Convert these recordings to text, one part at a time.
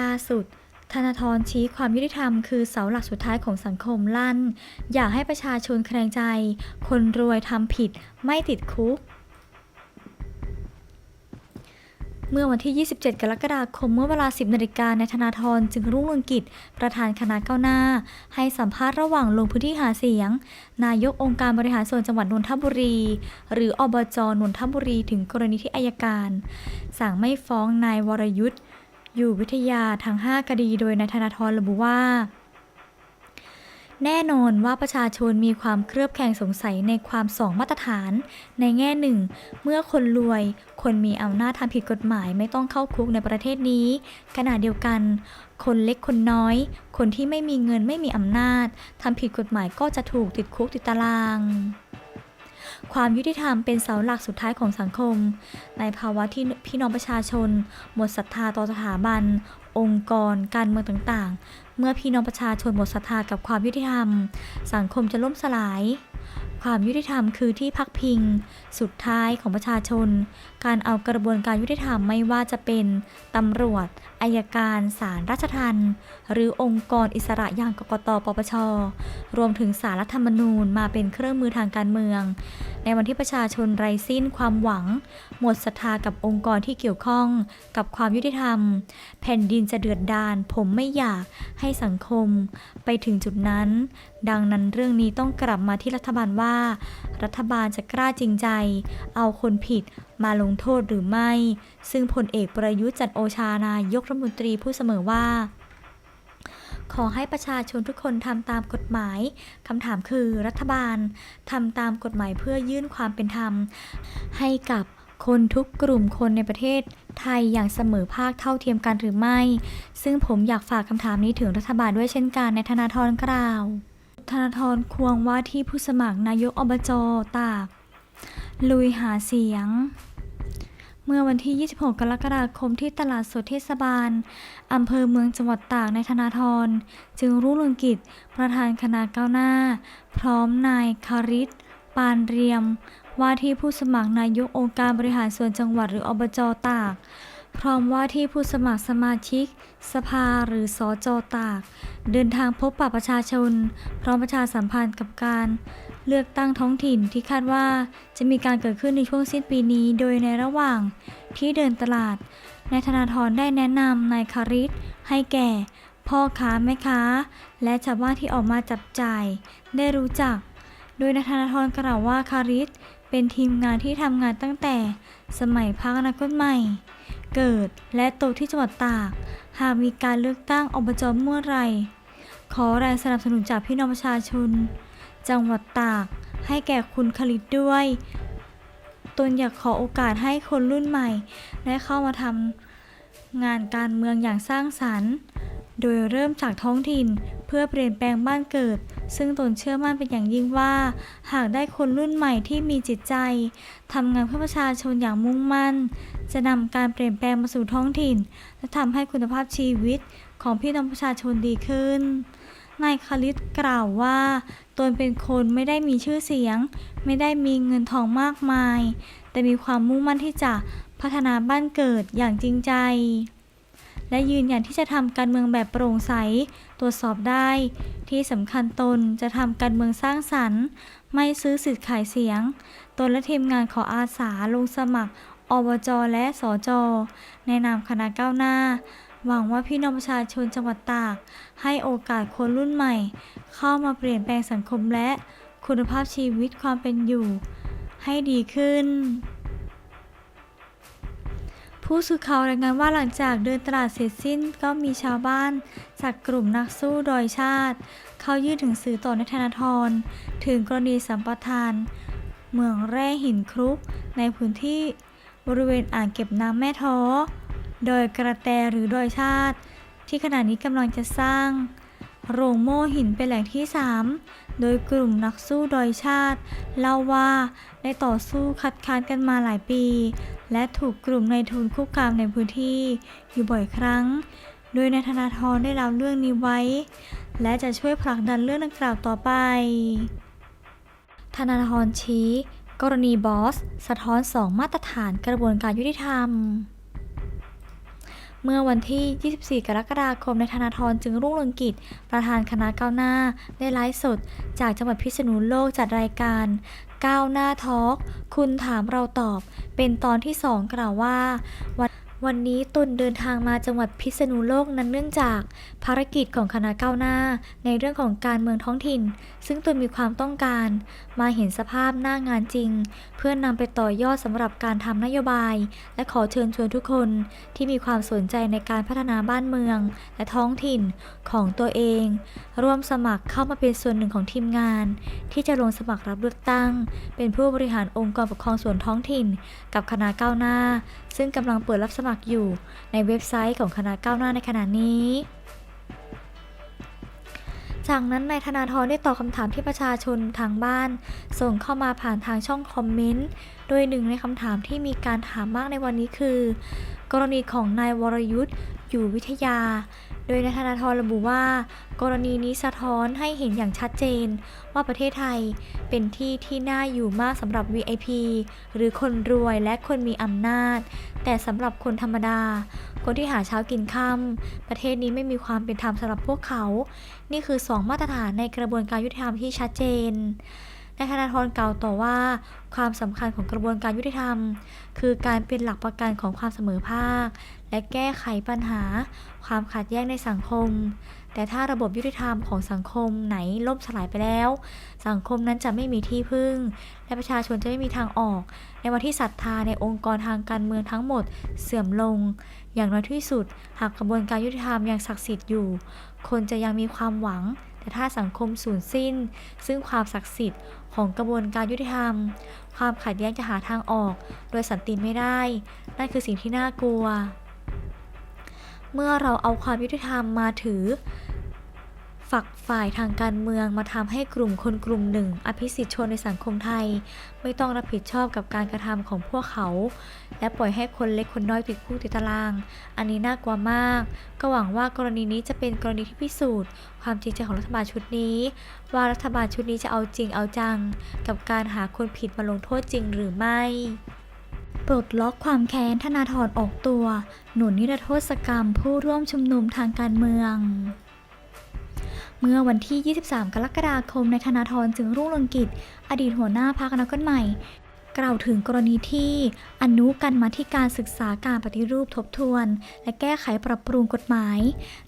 ล่าสุดธนาธรชี้ความยุติธรรมคือเสาหลักสุดท้ายของสังคมลั่น อยากให้ประชาชนแคลงใจ คนรวยทำผิดไม่ติดคุก เมื่อวันที่ 27 กรกฎาคมเมื่อเวลา 10นาฬิกาในธนาธรจึงรุ่งเรืองกิจ ประธานคณะก้าวหน้า ให้สัมภาษณ์ระหว่างลงพื้นที่หาเสียง นายกองค์การบริหารส่วนจังหวัดนนทบุรี หรืออบจนนทบุรีถึงกรณีที่อายการ สั่งไม่ฟ้องนายวรยุทธ์ อยู่วิทยาทั้ง 5 คดีโดยนายธนาธรระบุว่า แน่นอนว่าประชาชนมีความเครือบแคลงสงสัยในความสองมาตรฐาน ในแง่หนึ่ง เมื่อคนรวย คนมีอำนาจทำผิดกฎหมายไม่ต้องเข้าคุกในประเทศนี้ ขณะเดียวกัน คนเล็กคนน้อย คนที่ไม่มีเงินไม่มีอำนาจทำผิดกฎหมายก็จะถูกติดคุกติดตาราง ความยุติธรรมเป็นเสาหลักสุดท้ายของสังคม ในภาวะที่พี่น้องประชาชน หมดศรัทธาต่อสถาบัน องค์กร การเมืองต่างๆ เมื่อพี่น้องประชาชนหมดศรัทธากับความยุติธรรม สังคมจะล่มสลาย ความยุติธรรมคือที่พักพิง สุดท้ายของประชาชน การเอากระบวนการยุติธรรมไม่ว่าจะเป็นตำรวจอายการศาลราชทัณฑ์หรือองค์กรอิสระอย่างกกตปปช รวมถึงสารรัฐธรรมนูญมาเป็นเครื่องมือทางการเมือง ในวันที่ประชาชนไร้สิ้นความหวัง หมดศรัทธากับองค์กรที่เกี่ยวข้องกับความยุติธรรม แผ่นดินจะเดือดดาลผมไม่อยากให้สังคม ไปถึงจุดนั้น ดังนั้นเรื่องนี้ต้องกลับมาที่รัฐบาลว่า รัฐบาลจะกล้าจริงใจ เอาคนผิดมาลงโทษหรือไม่ ซึ่งพลเอกประยุทธ์จันโอชานายกรัฐมนตรีพูดเสมอว่า ขอให้ประชาชนทุกคนทำตามกฎหมายคำถามคือรัฐบาลทำตามกฎหมายเพื่อยื่นความเป็นธรรม ให้กับคนทุกกลุ่มคนในประเทศไทยอย่างเสมอภาคเท่าเทียมกันหรือไม่ ซึ่งผมอยากฝากคำถามนี้ถึงรัฐบาลด้วยเช่นกันในธนาธรกล่าว ธนาธรควงว่าที่ผู้สมัครนายกอบจตาก ลุยหาเสียง เมื่อวันที่ 26 กรกฎาคมที่ตลาดสดเทศบาล อำเภอเมืองจังหวัดตากในธนาธร จึงรุ่งเรืองกิจ ประธานคณะก้าวหน้า พร้อมนายคาริศปานเรียม ว่าที่ผู้สมัครนายกองค์การบริหารส่วนจังหวัดหรืออบจตาก พร้อมว่าที่ผู้สมัครสมาชิก สภาหรือสอจตาก เดินทางพบปะประชาชน พร้อมประชาสัมพันธ์กับการ เลือกตั้งท้องถิ่นที่คาดว่าจะมีการเกิดขึ้นในช่วงสิ้นปีนี้ โดยในระหว่างที่เดินตลาดนายธนาธรได้แนะนำนายคาริศให้แก่ พ่อค้าแม่ค้า และชาวบ้านที่ออกมาจับจ่าย ได้รู้จัก โดยนายธนาธรกล่าวว่าคาริศเป็นทีมงานที่ทำงานตั้งแต่สมัยพรรคอนาคตใหม่ เกิดและโตที่จังหวัดตาก หากมีการเลือกตั้งอบจเมื่อไร ขอแรงสนับสนุนจากพี่น้องประชาชน จังหวัดตากให้แก่คุณคลิตด้วย ตนอยากขอโอกาสให้คนรุ่นใหม่ ได้เข้ามาทำงานการเมืองอย่างสร้างสรรค์ โดยเริ่มจากท้องถิ่นเพื่อเปลี่ยนแปลงบ้านเกิด ซึ่งตนเชื่อมั่นเป็นอย่างยิ่งว่า หากได้คนรุ่นใหม่ที่มีจิตใจทำงานเพื่อประชาชนอย่างมุ่งมั่น จะนำการเปลี่ยนแปลงมาสู่ท้องถิ่น และทำให้คุณภาพชีวิตของพี่น้องประชาชนดีขึ้นนายคลิตกล่าวว่า ตนเป็นคนไม่ได้มีชื่อเสียง ไม่ได้มีเงินทองมากมาย แต่มีความมุ่งมั่นที่จะพัฒนาบ้านเกิดอย่างจริงใจ และยืนยันที่จะทำการเมืองแบบโปร่งใส ตรวจสอบได้ ที่สำคัญตนจะทำการเมืองสร้างสรรค์ ไม่ซื้อสิทธิ์ขายเสียง ตนและทีมงานขออาสาลงสมัคร อบจและสจในนามคณะก้าวหน้า หวังว่าพี่น้องประชาชนจังหวัดตาก ให้โอกาสคนรุ่นใหม่ เข้ามาเปลี่ยนแปลงสังคมและคุณภาพชีวิตความเป็นอยู่ ให้ดีขึ้น ผู้สื่อข่าวรายงานว่าหลังจากเดินตลาดเสร็จสิ้นก็มีชาวบ้าน จากกลุ่มนักสู้ดอยชาติ เขายื่นถึงสื่อต่อในธนาธรถึงกรณีสัมปทาน เมืองแร่หินครุกในพื้นที่บริเวณอ่างเก็บน้ำแม่ท้อ โดยกระแตหรือดอยชาติ ที่ขณะนี้กำลังจะสร้าง โรงโม่หินเป็นแหล่งที่ 3 โดยกลุ่มนักสู้ดอยชาติ เล่าว่าได้ต่อสู้คัดค้านกันมาหลายปี และถูกกลุ่มนายทุนคุกคามในพื้นที่อยู่บ่อยครั้ง โดยนายธนาธรได้รับเรื่องนี้ไว้ และจะช่วยผลักดันเรื่องดังกล่าวต่อไป ธนาธรชี้ กรณีบอส สะท้อนสองมาตรฐานกระบวนการยุติธรรม เมื่อวันที่ 24 กรกฎาคมในธนาธรจึงรุ่งเรืองกิจ ประธานคณะก้าวหน้า ได้ไลฟ์สด จากจังหวัดพิษณุโลกจัดรายการก้าวหน้าทอล์กคุณถามเราตอบ เป็นตอนที่ 2 กล่าวว่าวัน วันนี้ตนเดินทางมาจังหวัดพิษณุโลกนั้นเนื่องจาก ภารกิจของคณะก้าวหน้า ในเรื่องของการเมืองท้องถิ่น ซึ่งตนมีความต้องการ มาเห็นสภาพหน้างานจริง เพื่อนนำไปต่อยอดสำหรับการทำนโยบาย และขอเชิญชวนทุกคนที่มีความสนใจในการพัฒนาบ้านเมือง และท้องถิ่นของตัวเอง ร่วมสมัครเข้ามาเป็นส่วนหนึ่งของทีมงาน ที่จะลงสมัครรับเลือกตั้ง เป็นผู้บริหารองค์กรปกครองส่วนท้องถิ่น กับคณะก้าวหน้า ซึ่งกำลังเปิดรับสมัครอยู่ในเว็บไซต์ของคณะก้าวหน้าในขณะนี้ จากนั้นนายธนาธรได้ตอบคำถามที่ประชาชนทางบ้าน ส่งเข้ามาผ่านทางช่องคอมเมนต์ โดยหนึ่งในคำถามที่มีการถามมากในวันนี้คือ กรณีของนายวรยุทธ์อยู่วิทยา โดยนายธนาธรระบุว่า กรณีนี้สะท้อนให้เห็นอย่างชัดเจน ว่าประเทศไทยเป็นที่ที่น่าอยู่มากสำหรับ VIP หรือคนรวยและคนมีอำนาจ แต่สำหรับคนธรรมดา คนที่หาเช้ากินค่ำประเทศนี้ไม่มีความเป็นธรรมสำหรับพวกเขา นี่คือ 2 มาตรฐานในกระบวนการยุติธรรมที่ชัดเจน นายธนาธรกล่าวต่อว่า ความสำคัญของกระบวนการยุติธรรม คือการเป็นหลักประกันของความเสมอภาค และแก้ไขปัญหา ความขัดแย้งในสังคม แต่ถ้าระบบยุติธรรมของสังคมไหนล่มสลายไปแล้ว สังคมนั้นจะไม่มีที่พึ่ง และประชาชนจะไม่มีทางออก ในวันที่ศรัทธาในองค์กรทางการเมืองทั้งหมดเสื่อมลง อย่างน้อยที่สุด หากกระบวนการยุติธรรมยังศักดิ์สิทธิ์อยู่ คนจะยังมีความหวัง แต่ถ้าสังคมสูญสิ้น ซึ่งความศักดิ์สิทธิ์ของกระบวนการยุติธรรม ความขัดแย้งจะหาทางออก โดยสันติไม่ได้ นั่นคือสิ่งที่น่ากลัว เมื่อเราเอาความยุติธรรมมาถือ ฝักฝ่ายทางการเมืองมาทำให้กลุ่มคนกลุ่มหนึ่ง อภิสิทธิชนในสังคมไทย ไม่ต้องรับผิดชอบกับการกระทำของพวกเขา และปล่อยให้คนเล็กคนน้อยติดคุกติดตาราง อันนี้น่ากลัวมาก ก็หวังว่ากรณีนี้จะเป็นกรณีที่พิสูจน์ ความจริงใจของรัฐบาลชุดนี้ ว่ารัฐบาลชุดนี้จะเอาจริงเอาจัง กับการหาคนผิดมาลงโทษจริงหรือไม่ปลดล็อกความแค้นธนาธรออกตัว หนุนนิรโทษกรรมผู้ร่วมชุมนุมทางการเมือง เมื่อวันที่ 23 กรกฎาคมในธนาธรจึงรุ่งเรืองกิจ อดีตหัวหน้าพรรคอนาคตใหม่ กล่าวถึงกรณีที่อนุกันมาที่การศึกษาการปฏิรูปทบทวน และแก้ไขปรับปรุงกฎหมาย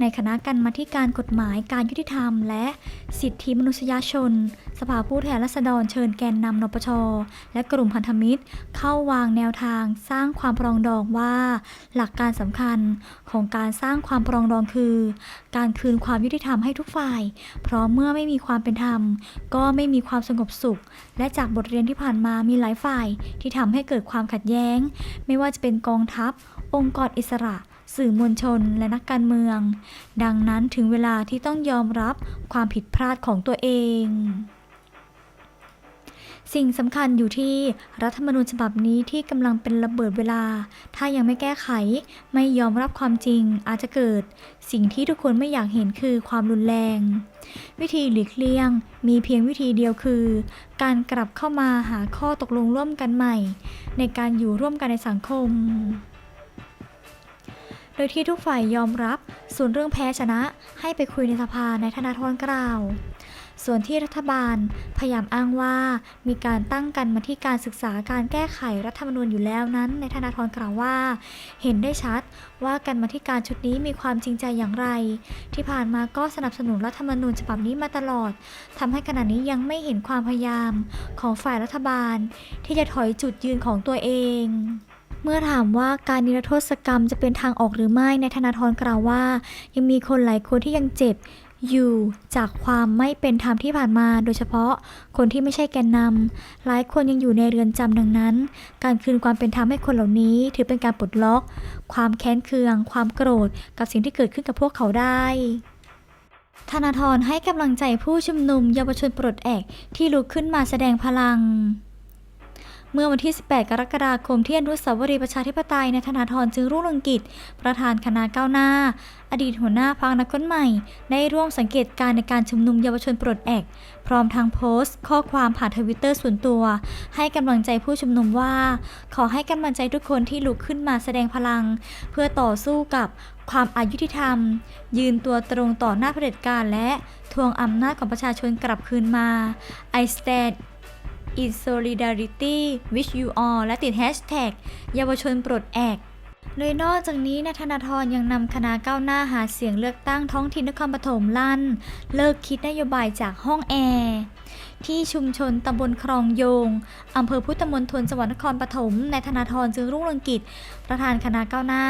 ในคณะกรรมาธิการกฎหมายการยุติธรรม และสิทธิมนุษยชน สภาผู้แทนราษฎรเชิญแกนนำนปช และกลุ่มพันธมิตร เข้าวางแนวทางสร้างความปรองดองว่า หลักการสำคัญของการสร้างความปรองดองคือการคืนความยุติธรรมให้ทุกฝ่าย เพราะเมื่อไม่มีความเป็นธรรม ก็ไม่มีความสงบสุข และจากบทเรียนที่ผ่านมามีหลายฝ่ายที่ทำให้เกิดความขัดแย้ง ไม่ว่าจะเป็นกองทัพ องค์กรอิสระ สื่อมวลชน และนักการเมือง ดังนั้นถึงเวลาที่ต้องยอมรับความผิดพลาดของตัวเอง สิ่งสำคัญอยู่ที่รัฐธรรมนูญฉบับนี้ที่กำลังเป็นระเบิดเวลา ถ้ายังไม่แก้ไข ไม่ยอมรับความจริงอาจจะเกิด สิ่งที่ทุกคนไม่อยากเห็นคือความรุนแรง วิธีหลีกเลี่ยง มีเพียงวิธีเดียวคือ การกลับเข้ามาหาข้อตกลงร่วมกันใหม่ ในการอยู่ร่วมกันในสังคม โดยที่ทุกฝ่ายยอมรับ ส่วนเรื่องแพ้ชนะให้ไปคุยในสภาในธนาธรกล่าว ส่วนที่รัฐบาลพยายามอ้างว่า มีการตั้งกันมาที่การศึกษาการแก้ไขรัฐธรรมนูญอยู่แล้วนั้น ในธนาธรกล่าวว่า เห็นได้ชัดว่ากันมาที่การชุดนี้มีความจริงใจอย่างไร ที่ผ่านมาก็สนับสนุนรัฐธรรมนูญฉบับนี้มาตลอดทำให้ขณะนี้ยังไม่เห็นความพยายามของฝ่ายรัฐบาล ที่จะถอยจุดยืนของตัวเองเมื่อถามว่าการนิรโทษกรรมจะเป็นทางออกหรือไม่ในธนาธรกล่าวว่า ยังมีคนหลายคนที่ยังเจ็บ อยู่จากความไม่เป็นธรรมที่ผ่านมา โดยเฉพาะคนที่ไม่ใช่แกนนำหลายคนยังอยู่ในเรือนจำดังนั้น การคืนความเป็นธรรมให้คนเหล่านี้ ถือเป็นการปลดล็อก ความแค้นเคือง ความโกรธ กับสิ่งที่เกิดขึ้นกับพวกเขาได้ธนาธรให้กำลังใจผู้ชุมนุมเยาวชนปลดแอกที่ลุกขึ้นมาแสดงพลัง เมื่อวันที่ 18 กรกฎาคมที่อนุสาวรีย์ประชาธิปไตยในธนาธรจึงรุ่งเรืองกิจ ประธานคณะก้าวหน้า อดีตหัวหน้าพรรคนักก้นใหม่ ได้ร่วมสังเกตการณ์ในการชุมนุมเยาวชนปลดแอก พร้อมทางโพสต์ ข้อความผ่านทวิตเตอร์ส่วนตัว ให้กำลังใจผู้ชุมนุมว่า ขอให้กำลังใจทุกคนที่ลุกขึ้นมาแสดงพลัง เพื่อต่อสู้กับความอายุติธรรม ยืนตัวตรงต่อหน้าเผด็จการและทวงอำนาจของประชาชนกลับคืนมา I stand in solidarity with you all และติดแฮชแท็กเยาวชนปลดแอกโดยนอกจากนี้นายธนาธรยังนำคณะก้าวหน้าหาเสียงเลือกตั้งท้องถิ่นนครปฐมลั่น เลิกคิดนโยบายจากห้องแอร์ที่ชุมชนตำบลคลองโยง อำเภอพุทธมณฑลจังหวัดนครปฐมนายธนาธรจึงรุ่งเรืองกิจ ประธานคณะก้าวหน้า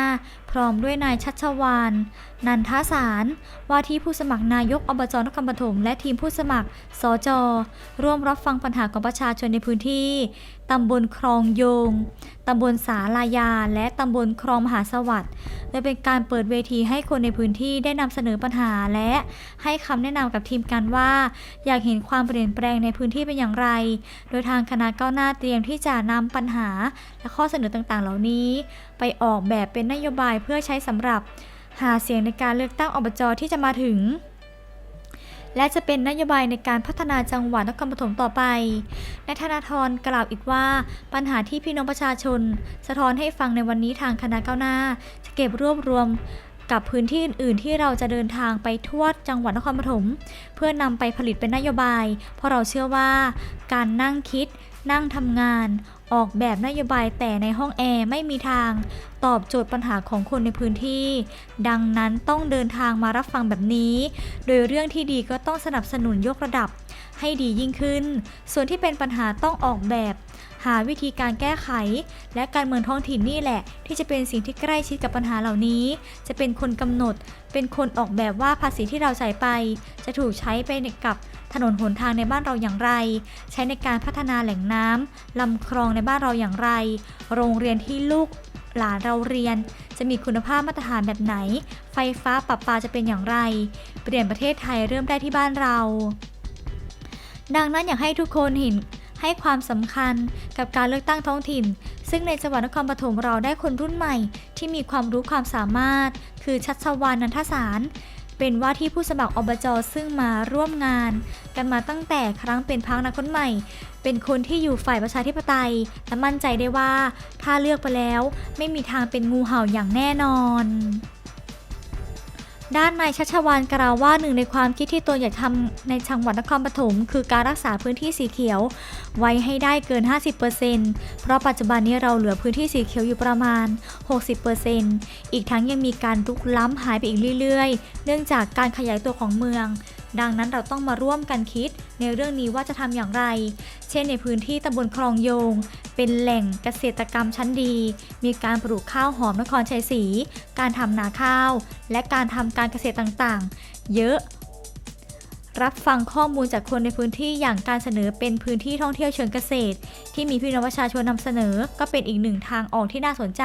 พร้อมด้วยนายชัชวาน นันทสาร ว่าที่ผู้สมัครนายกอบจนครปฐมและทีมผู้สมัคร สจ ร่วมรับฟังปัญหาของประชาชนในพื้นที่ ตำบลคลองโยง ตำบลสาลายา และตำบลคลองมหาสวัสดิ์โดยเป็นการเปิดเวทีให้คนในพื้นที่ได้นำเสนอปัญหาและให้คำแนะนำกับทีมกันว่า อยากเห็นความเปลี่ยนแปลงในพื้นที่เป็นอย่างไร โดยทางคณะก้าวหน้าเตรียมที่จะนำปัญหาและข้อเสนอต่างๆ เหล่านี้ ไปออกแบบเป็นนโยบายเพื่อใช้สำหรับ หาเสียงในการเลือกตั้งอบจที่จะมาถึง และจะเป็นนโยบายในการพัฒนาจังหวัดนครปฐมต่อไปนายธนาธรกล่าวอีกว่า ปัญหาที่พี่น้องประชาชน สะท้อนให้ฟังในวันนี้ทางคณะก้าวหน้า จะเก็บรวบรวมกับพื้นที่อื่นๆ ที่เราจะเดินทางไปทั่วจังหวัดนครปฐมเพื่อนำไปผลิตเป็นนโยบาย เพราะเราเชื่อว่า การนั่งคิด นั่งทำงาน ออกแบบนโยบายแต่ในห้องแอร์ไม่มีทาง ตอบโจทย์ปัญหาของคนในพื้นที่ ดังนั้นต้องเดินทางมารับฟังแบบนี้ โดยเรื่องที่ดีก็ต้องสนับสนุนยกระดับให้ดียิ่งขึ้น ส่วนที่เป็นปัญหาต้องออกแบบ หาวิธีการแก้ไข และการเมืองท้องถิ่นนี่แหละ ที่จะเป็นสิ่งที่ใกล้ชิดกับปัญหาเหล่านี้ จะเป็นคนกำหนด เป็นคนออกแบบว่าภาษีที่เราจ่ายไป จะถูกใช้ไปกับถนนหนทางในบ้านเราอย่างไร ใช้ในการพัฒนาแหล่งน้ำลำคลองในบ้านเราอย่างไร โรงเรียนที่ลูกหลานเราเรียน จะมีคุณภาพมาตรฐานแบบไหน ไฟฟ้าประปาจะเป็นอย่างไร เปลี่ยนประเทศไทยเริ่มได้ที่บ้านเรา ดังนั้นอยากให้ทุกคนเห็น ให้ความสำคัญกับการเลือกตั้งท้องถิ่น ซึ่งในจังหวัดนครปฐมเราได้คนรุ่นใหม่ ที่มีความรู้ความสามารถ คือชัชวานนันทสารเป็นว่าที่ผู้สมัครอบจซึ่งมาร่วมงาน กันมาตั้งแต่ครั้งเป็นพักนักคนใหม่ เป็นคนที่อยู่ฝ่ายประชาธิปไตยและมั่นใจได้ว่า ถ้าเลือกไปแล้ว ไม่มีทางเป็นงูเห่าอย่างแน่นอน ด้านนายชัชวานกล่าวว่าหนึ่งในความคิดที่ตัวอยากทำในจังหวัดนครปฐมคือการรักษาพื้นที่สีเขียว ไว้ให้ได้เกิน 50%เพราะปัจจุบันนี้เราเหลือพื้นที่สีเขียวอยู่ประมาณ 60%อีกทั้งยังมีการรุกล้ำหายไปอีกเรื่อยๆ เนื่องจากการขยายตัวของเมือง ดังนั้นเราต้องมาร่วมกันคิดในเรื่องนี้ว่าจะทำอย่างไร เช่นในพื้นที่ตำบลคลองโยง เป็นแหล่งเกษตรกรรมชั้นดี มีการปลูกข้าวหอมนครชัยศรี การทำนาข้าว และการทำการเกษตรต่างๆ เยอะ รับฟังข้อมูลจากคนในพื้นที่อย่างการเสนอเป็นพื้นที่ท่องเที่ยวเชิงเกษตร ที่มีพี่น้องประชาชนนำเสนอ ก็เป็นอีกหนึ่งทางออกที่น่าสนใจ